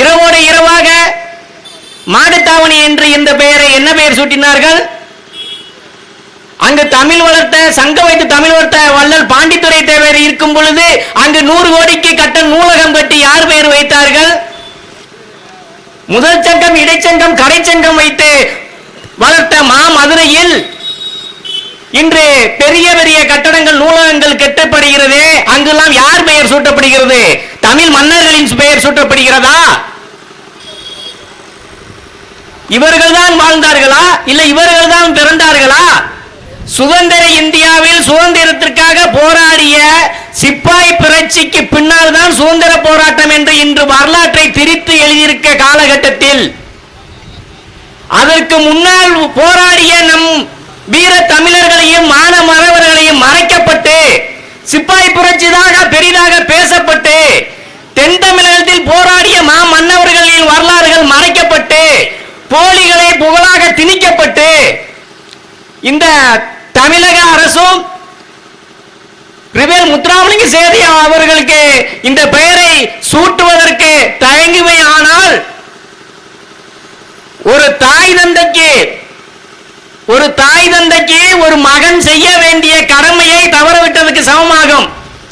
இரவோடு இரவாக மாடுத்தாவணி என்று இந்த பெயரை என்ன பெயர் சூட்டினார்கள்? அங்கு தமிழ் வளர்த்த சங்க வைத்து தமிழ் வளர்த்த வள்ளல் பாண்டித்துரை தேவர் இருக்கும் பொழுது அங்கு நூறு கோடிக்கு கட்ட நூலகம் கட்டி யார் பெயர் வைத்தார்கள்? முதல் சங்கம் இடைச்சங்கம் கடைச்சங்கம் வைத்து வளர்த்த மா மதுரையில் இன்று பெரிய பெரிய கட்டடங்கள் நூலகங்கள் கட்டப்படுகிறது அங்கெல்லாம் யார் பெயர் சூட்டப்படுகிறது? தமிழ் மன்னர்களின் பெயர் சூட்டப்படுகிறதா? இவர்கள் தான் வாழ்ந்தார்களா? இல்ல இவர்கள் தான் பிறந்தார்களா? சுதந்திர இந்தியாவில் சுதந்திரத்திற்காக போராடிய சிப்பாய் புரட்சிக்கு பின்னால் தான் சுதந்திர போராட்டம் என்று இன்று வரலாற்றை திரித்து எழுதியிருக்க காலகட்டத்தில். அதற்கு முன்னால் போராடிய நம் தென் தமிழகத்தில் போராடிய மா மன்னவர்களின் வரலாறுகள் மறைக்கப்பட்டு போலிகளை புகழாக திணிக்கப்பட்டு இந்த தமிழக அரசும் ரிவேல் முத்துராமலிங்க சேதி அவர்களுக்கு இந்த பெயரை சூட்டுவதற்கு தயங்குமே ஆனால் ஒரு தாய் தந்தைக்கு ஒரு தாய் தந்தைக்கு ஒரு மகன் செய்ய வேண்டிய கடமையை